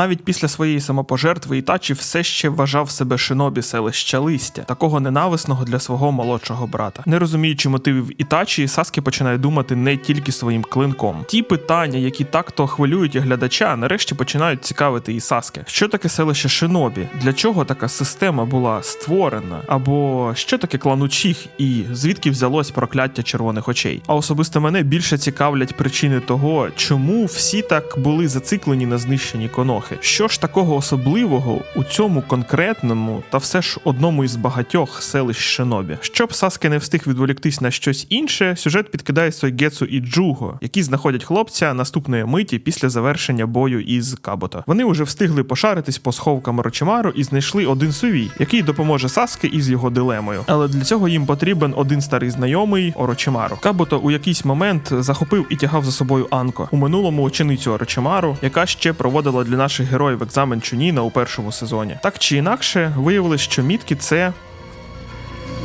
Навіть після своєї самопожертви Ітачі все ще вважав себе шинобі селища листя, такого ненависного для свого молодшого брата. Не розуміючи мотивів Ітачі, Саскі починає думати не тільки своїм клинком. Ті питання, які так-то хвилюють і глядача, нарешті починають цікавити і Саске. Що таке селище Шинобі? Для чого така система була створена? Або що таке клан Учих і звідки взялось прокляття червоних очей? А особисто мене більше цікавлять причини того, чому всі так були зациклені на знищенні конохи. Що ж такого особливого у цьому конкретному та все ж одному із багатьох селищ Шинобі? Щоб Саске не встиг відволіктись на щось інше, сюжет підкидає Сойгецу і Джуго, які знаходять хлопця наступної миті після завершення бою із Кабото. Вони вже встигли пошаритись по сховкам Рочимару і знайшли один сувій, який допоможе Саске із його дилемою. Але для цього їм потрібен один старий знайомий Орочимару. Кабото у якийсь момент захопив і тягав за собою Анко у минулому ученицю Орочимару, яка ще проводила для наших героїв екзамен Чуніна у першому сезоні. Так чи інакше, виявилось, що мітки це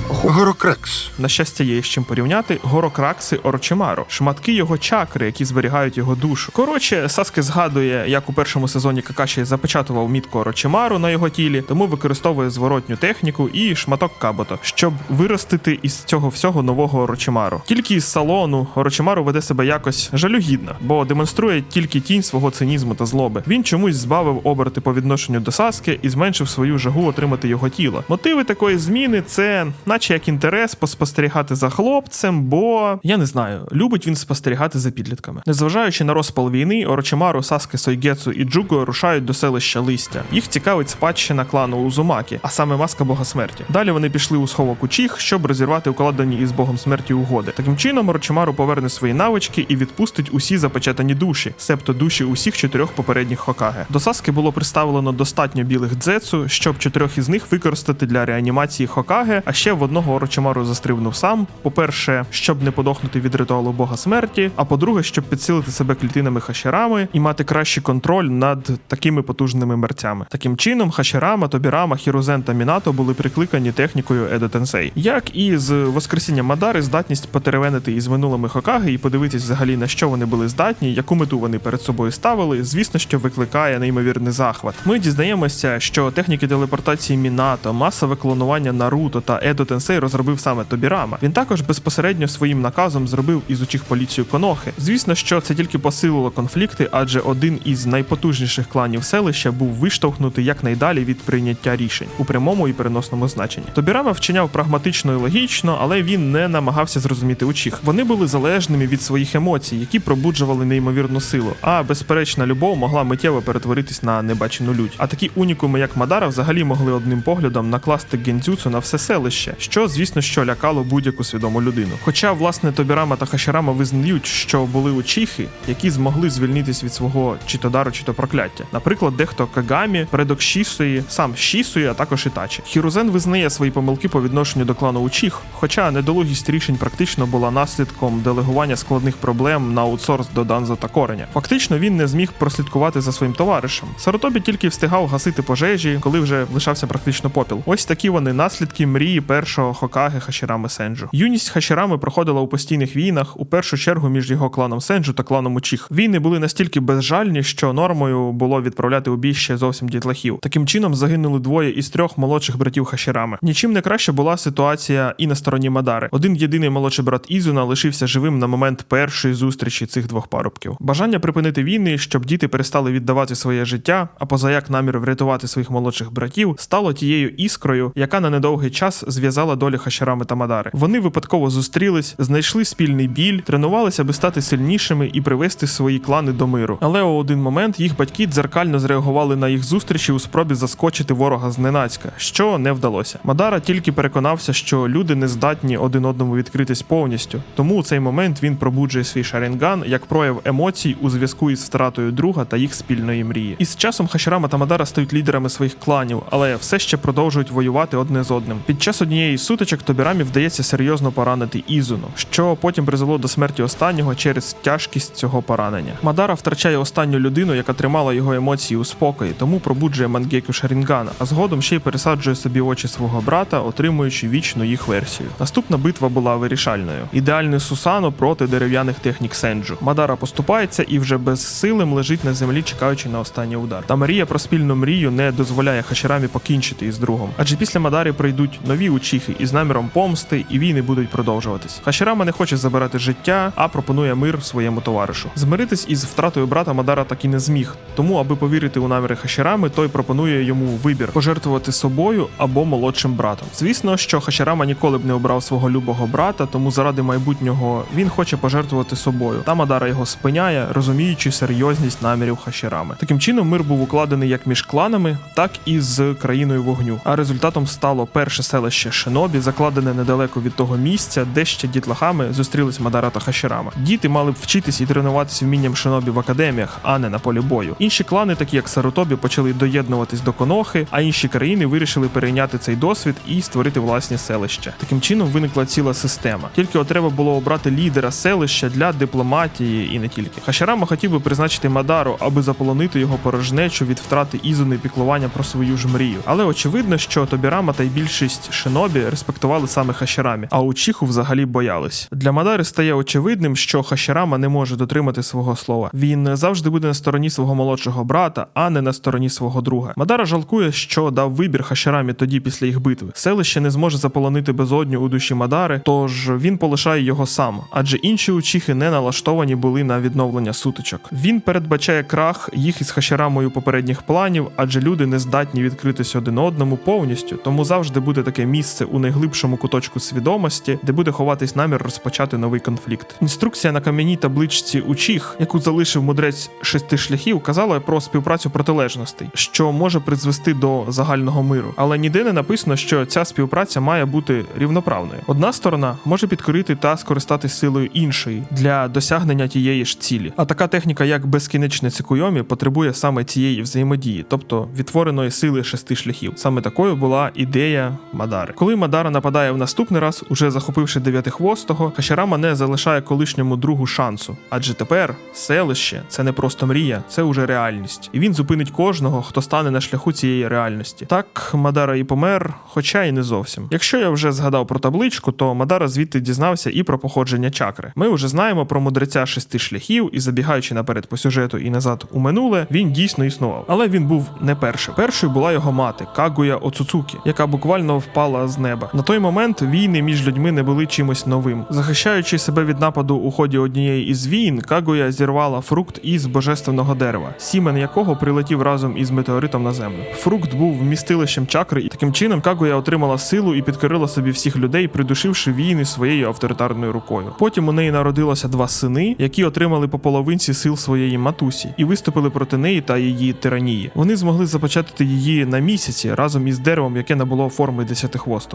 Горокракс. на щастя, є з чим порівняти горокракси Орочимару, шматки його чакри, які зберігають його душу. Коротше, Саске згадує, як у першому сезоні Какаші запечатував мітку Орочимару на його тілі, тому використовує зворотню техніку і шматок Кабото, щоб виростити із цього всього нового Орочимару. Тільки із салону Орочимару веде себе якось жалюгідно, бо демонструє тільки тінь свого цинізму та злоби. Він чомусь збавив оберти по відношенню до Саске і зменшив свою жагу отримати його тіло. Мотиви такої зміни це, наче як інтерес поспостерігати за хлопцем, бо я не знаю, любить він спостерігати за підлітками. Незважаючи на розпал війни, Орочимару, Саске, Сойгецу і Джуго рушають до селища листя. Їх цікавить спадщина клану Узумакі, а саме маска Бога смерті. Далі вони пішли у сховок Учих, щоб розірвати укладені із Богом смерті угоди. Таким чином, Орочимару поверне свої навички і відпустить усі запечатані душі, себто душі усіх чотирьох попередніх Хокаге. До Саски було представлено достатньо білих дзецу, щоб чотирьох із них використати для реанімації Хокаге, а ще в одного Орочимару застрибнув сам. По-перше, щоб не подохнути від ритуалу Бога смерті, а по-друге, щоб підсилити себе клітинами хашерами і мати кращий контроль над такими потужними мерцями. Таким чином, хашерама, Тобірама, Хірузен та Мінато були прикликані технікою Едо Тенсей. Як і з Воскресіння Мадари, здатність потеревенити із минулими Хокаги і подивитись взагалі на що вони були здатні, яку мету вони перед собою ставили, звісно, що викликає неймовірний захват. Ми дізнаємося, що техніки телепортації Мінато, масове клонування Наруто та Едо Тенсей розробив саме Тобірама. Він також безпосередньо своїм наказом зробив із учих поліцію Конохи. Звісно, що це тільки посилило конфлікти, адже один із найпотужніших кланів селища був виштовхнутий якнайдалі від прийняття рішень у прямому і переносному значенні. Тобірама вчиняв прагматично і логічно, але він не намагався зрозуміти учих. Вони були залежними від своїх емоцій, які пробуджували неймовірну силу. А безперечна любов могла миттєво перетворитись на небачену лють. А такі унікуми, як Мадара, взагалі могли одним поглядом накласти гензюцу на все селище, що звісно, що лякало будь-яку свідому людину. Хоча, власне, Тобірама та Хаширама визнають, що були учіхи, які змогли звільнитись від свого чи то дару, чи то прокляття. Наприклад, дехто Кагамі, предок Шісуї, сам Шісуї, а також Ітачі. Хірузен визнає свої помилки по відношенню до клану Учіх, хоча недолугість рішень практично була наслідком делегування складних проблем на аутсорс до Данзо та Кореня. Фактично він не зміг прослідкувати за своїм товаришем. Саротобі тільки встигав гасити пожежі, коли вже лишався практично попіл. Ось такі вони наслідки мрії першого Хокаге Хашірами Сенджу. Юність Хашірами проходила у постійних війнах, у першу чергу між його кланом Сенджу та кланом Учіх. Війни були настільки безжальні, що нормою було відправляти у бій ще зовсім дітлахів. Таким чином загинули двоє із трьох молодших братів Хашірами. Нічим не краще була ситуація і на стороні Мадари. Один єдиний молодший брат Ізуна лишився живим на момент першої зустрічі цих двох парубків. Бажання припинити війни, щоб діти перестали віддавати своє життя, а позаяк намір врятувати своїх молодших братів, стало тією іскрою, яка на недовгий час зв'язала долі Хашірами та Мадари. Вони випадково зустрілись, знайшли спільний біль, тренувалися, аби стати сильнішими і привести свої клани до миру. Але у один момент їх батьки дзеркально зреагували на їх зустрічі у спробі заскочити ворога зненацька, що не вдалося. Мадара тільки переконався, що люди не здатні один одному відкритись повністю. Тому у цей момент він пробуджує свій шарінган як прояв емоцій у зв'язку із втратою друга та їх спільної мрії. І з часом Хаширама та Мадара стають лідерами своїх кланів, але все ще продовжують воювати одне з одним. Під час однієї із сутичок Тобірамі вдається серйозно поранити Ізуну, що потім призвело до смерті останнього через тяжкість цього поранення. Мадара втрачає останню людину, яка тримала його емоції у спокої, тому пробуджує Мангеку Шарінгана, а згодом ще й пересаджує собі очі свого брата, отримуючи вічну їх версію. Наступна битва була вирішальною. Ідеальний Сусано проти дерев'яних технік Сенджу. Мадара поступається і вже без силим лежить на землі, чекаючи на останній удар. Та мрія про спільну мрію не дозволяє Хашірамі покінчити із другом. Адже після Мадари прийдуть нові учіхи із наміром помсти, і війни будуть продовжуватись. Хашірама не хоче забирати життя, а пропонує мир своєму товаришу. Змиритись із втратою брата Мадара так і не зміг. Тому, аби повірити у наміри Хашірами, той пропонує йому вибір пожертвувати собою або молодшим братом. Звісно, що Хашірама ніколи б не обрав свого любого брата, тому заради майбутнього він хоче пожертвувати собою. Та Мадара його спиняє, розуміючи серйозність намірів Хашірами. Таким чином, мир був укладений як між кланами, так і з країною вогню. А результатом стало перше селище Шинобі, закладене недалеко від того місця, де ще дітлахами зустрілись Мадара та Хашірама. Діти мали б вчитись і тренуватися вмінням шинобі в академіях, а не на полі бою. Інші клани, такі як Сарутобі, почали доєднуватись до Конохи, а інші країни вирішили перейняти цей досвід і створити власні селища. Таким чином виникла ціла система. Тільки от треба було обрати лідера селища для дипломатії і не тільки. Хашірама хотів би призначити Мадару, аби заполонити його порожнечу від втрати ізуни піклування про свою ж мрію. Але очевидно, що Тобірама та й більшість шинобі респектували саме Хашірамі, а Учіху взагалі боялись. Для Мадари стає очевидним, що Хашірама не може дотримати свого слова. Він завжди буде на стороні свого молодшого брата, а не на стороні свого друга. Мадара жалкує, що дав вибір Хашірамі тоді після їх битви. Селище не зможе заполонити безодню у душі Мадари, тож він полишає його сам, адже інші учіхи не налаштовані були на відновлення сутичок. Він передбачає крах їх із Хашірамою попередніх планів, адже люди не здатні відкритися один одному повністю, тому завжди буде таке місце у найглибшому куточку свідомості, де буде ховатись намір розпочати новий конфлікт. Інструкція на кам'яній табличці Учіх, яку залишив мудрець шести шляхів, казала про співпрацю протилежностей, що може призвести до загального миру. Але ніде не написано, що ця співпраця має бути рівноправною. Одна сторона може підкорити та скористатись силою іншої для досягнення тієї ж цілі. А така техніка, як безкінечне цикуйомі, потребує саме цієї взаємодії, тобто відтвореної сили шести шляхів. Саме такою була ідея Мадари. Коли Мадара нападає в наступний раз, уже захопивши дев'ятихвостого, Хашірама не залишає колишньому другу шансу, адже тепер селище це не просто мрія, це уже реальність, і він зупинить кожного, хто стане на шляху цієї реальності. Так Мадара і помер, хоча і не зовсім. Якщо я вже згадав про табличку, то Мадара звідти дізнався і про походження чакри. Ми вже знаємо про мудреця шести шляхів, і забігаючи наперед по сюжету і назад у минуле, він дійсно існував. Але він був не першим. Першою була його мати Кагуя Оцуцукі, яка буквально впала з неба. На той момент війни між людьми не були чимось новим. Захищаючи себе від нападу у ході однієї із війн, Кагуя зірвала фрукт із божественного дерева, сімен якого прилетів разом із метеоритом на землю. Фрукт був вмістилищем чакри, і таким чином Кагуя отримала силу і підкорила собі всіх людей, придушивши війни своєю авторитарною рукою. Потім у неї народилося два сини, які отримали по половинці сил своєї матусі, і виступили проти неї та її тиранії. Вони змогли започатити її на місяці разом із деревом, яке набуло форми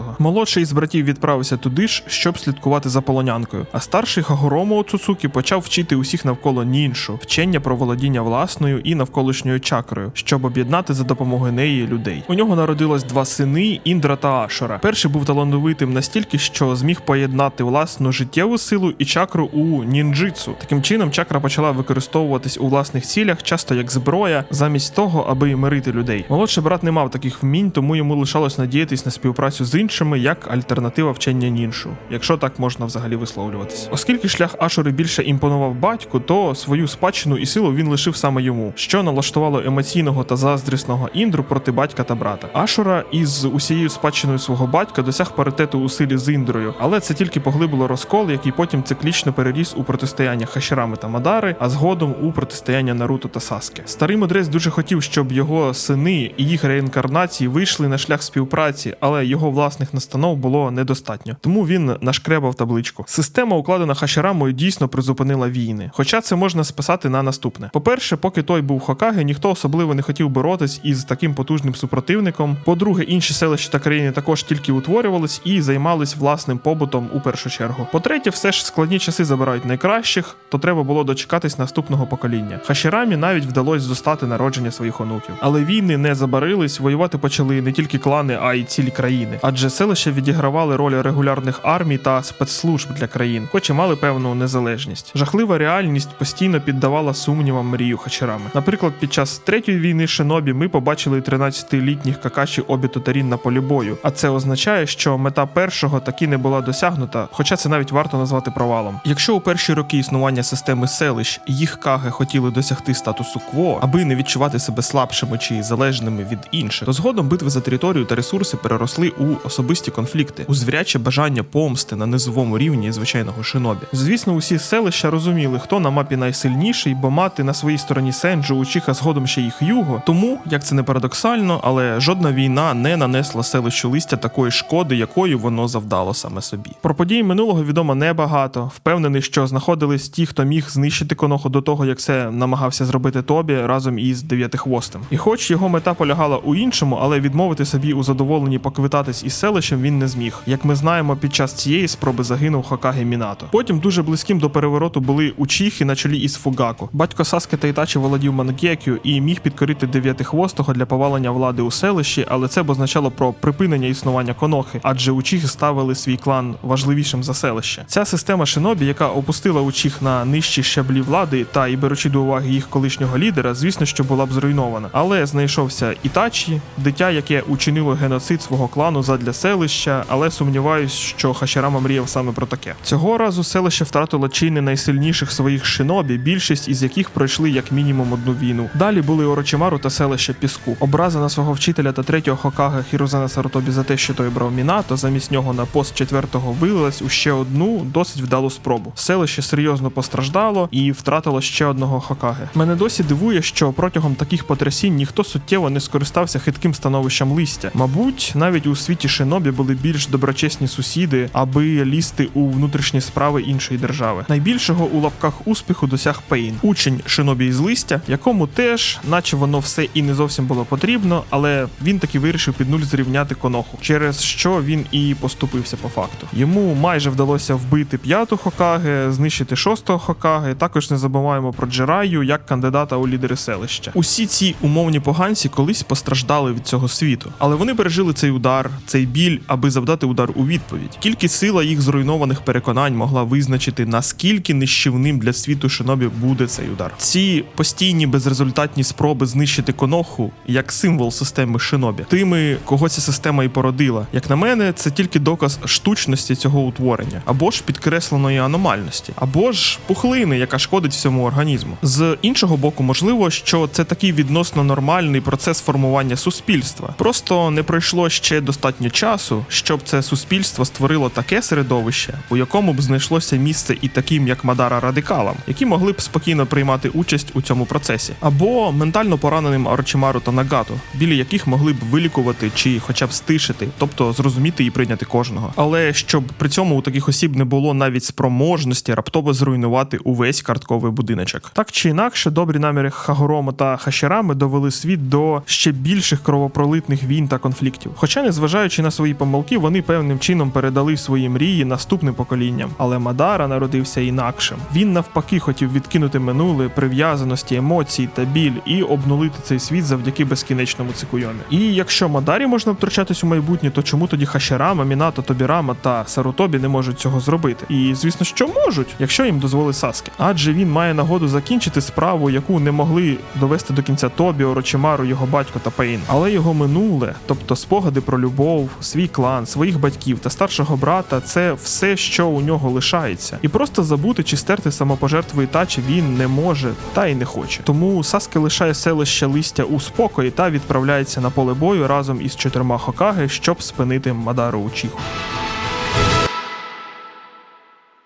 десятихвостого. Молодший із братів відправився туди ж, щоб слідкувати за полонянкою. А старший Хагоромо Цуцукі почав вчити усіх навколо ніншу, вчення про володіння власною і навколишньою чакрою, щоб об'єднати за допомогою неї людей. У нього народилось два сини Індра та Ашора. Перший був талановитим настільки, що зміг поєднати власну життєву силу і чакру у нінджитсу. Таким чином, чакра почала використовуватись у власних цілях, часто як зброя, замість того, аби мирити людей. Молодший брат не мав таких вмінь, тому йому лишалось надіятись на співпрацю з іншими як альтернатива вчення ніншу, якщо так можна взагалі висловлюватись. Оскільки шлях Ашори більше імпонував батьку, то свою спадщину і силу він лишив саме йому, що налаштувало емоційного та заздрісного індру проти батька та брата. Ашура із усією спадщиною свого батька досяг паритету у силі з індрою, але це тільки поглибило розкол, який потім циклічно переріс у протистояння Хашірами та Мадари, а згодом у протистояння Наруто та Саске. Старий мудрець дуже хотів, щоб його сини і їх реінкарнації вийшли на шлях співпраці, але його власних настанов було недостатньо. Тому він нашкребав табличку. Система, укладена Хашірамою, дійсно призупинила війни. Хоча це можна списати на наступне. По-перше, поки той був Хокаге, ніхто особливо не хотів боротись із таким потужним супротивником. По-друге, інші селища та країни також тільки утворювались і займались власним побутом у першу чергу. По-третє, все ж складні часи забирають найкращих, то треба було дочекатись наступного покоління. Хашірамі навіть вдалося зостати народження своїх онуків. Але війни не забарились, воювати почали не тільки клани, а й цілі країни. Адже адже селища відігравали роль регулярних армій та спецслужб для країн, хоч і мали певну незалежність. Жахлива реальність постійно піддавала сумнівам мрію хачерами. Наприклад, під час третьої війни Шинобі ми побачили 13-літніх какаші обіту Тарін на полі бою. А це означає, що мета першого таки не була досягнута, хоча це навіть варто назвати провалом. Якщо у перші роки існування системи селищ їх каги хотіли досягти статусу кво, аби не відчувати себе слабшими чи залежними від інших, то згодом битви за територію та ресурси переросли у особисті конфлікти, у звіряче бажання помсти на низовому рівні звичайного шинобі. Звісно, усі селища розуміли, хто на мапі найсильніший, бо мати на своїй стороні Сенджу, Учиха згодом ще їх юго. Тому, як це не парадоксально, але жодна війна не нанесла селищу листя такої шкоди, якою воно завдало саме собі. Про події минулого відомо небагато. Впевнений, що знаходились ті, хто міг знищити коноху до того, як це намагався зробити Тобі разом із дев'ятихвостим. І хоч його мета полягала у іншому, але відмовити собі у задоволенні поквитатись із селищем він не зміг. Як ми знаємо, під час цієї спроби загинув Хокаге Мінато. Потім дуже близьким до перевороту були Учіхи на чолі із Фугаку. Батько Саске та Ітачі володів Мангекю і міг підкорити дев'ятихвостого для повалення влади у селищі, але це б означало про припинення існування конохи, адже Учіхи ставили свій клан важливішим за селище. Ця система шинобі, яка опустила Учих на нижчі щаблі влади та і беручи до уваги їх колишнього лідера, звісно, що була б зруйнована. Але знайшовся Ітачі, дитя, яке учинило геноцид свого клану задля селища, але сумніваюсь, що Хашірама мріяв саме про таке. Цього разу селище втратило чи не найсильніших своїх шинобі, більшість із яких пройшли як мінімум одну війну. Далі були Орочимару та селище Піску. Образа на свого вчителя та третього Хокага Хірозена Саротобі за те, що той брав Мінато, замість нього на пост четвертого вилилась у ще одну досить вдалу спробу. Селище серйозно постраждало і втратило ще одного Хокаге. Мене досі дивує, що протягом таких потрясінь ніхто суттєво не скористався хитким становищем листя. Мабуть, навіть у світі шинобі були більш доброчесні сусіди, аби лізти у внутрішні справи іншої держави. Найбільшого у лапках успіху досяг Пейн, учень шинобі із листя, якому теж, наче воно все і не зовсім було потрібно, але він таки вирішив під нуль зрівняти коноху, через що він і поступився по факту. Йому майже вдалося вбити п'яту Хокаге, знищити шостого Хокаге. Також не забуваємо про Джераю як кандидата у лідери селища. Усі ці умовні поганці колись постраждали від цього світу, але вони пережили цей удар, цей біль, аби завдати удар у відповідь. Тільки сила їх зруйнованих переконань могла визначити, наскільки нищівним для світу шинобі буде цей удар. Ці постійні безрезультатні спроби знищити коноху як символ системи шинобі, тими, кого ця система і породила. Як на мене, це тільки доказ штучності цього утворення, або ж підкресленої аномальності, або ж пухлини, яка шкодить всьому організму. З іншого боку, можливо, що це такий відносно нормальний процес формування суспільства. Просто не пройшло ще достатньо часу, щоб це суспільство створило таке середовище, у якому б знайшлося місце і таким, як Мадара радикалам, які могли б спокійно приймати участь у цьому процесі, або ментально пораненим Орочимару та Нагато, біля яких могли б вилікувати чи хоча б стишити, тобто зрозуміти і прийняти кожного. Але щоб при цьому у таких осіб не було навіть спроможності раптово зруйнувати увесь картковий будиночок. Так чи інакше, добрі наміри Хагорома та Хашірами довели світ до ще більших кровопролитних війн та конфліктів. Хоча, незважаючи на свої помилки, вони певним чином передали свої мрії наступним поколінням. Але Мадара народився інакшим. Він навпаки хотів відкинути минуле, прив'язаності, емоції та біль і обнулити цей світ завдяки безкінечному цикуйомі. І якщо Мадарі можна втручатись у майбутнє, то чому тоді Хашірама, Мінато, Тобірама та Сарутобі не можуть цього зробити? І звісно, що можуть, якщо їм дозволить Саске. Адже він має нагоду закінчити справу, яку не могли довести до кінця Тобі, Орочимару, його батько та Пейн. Але його минуле, тобто спогади про любов, свій клан, своїх батьків та старшого брата, це все, що у нього лишається. І просто забути чи стерти самопожертву Ітачі він не може та й не хоче. Тому Саске лишає селище листя у спокої та відправляється на поле бою разом із чотирма Хокаги, щоб спинити Мадару Учіху.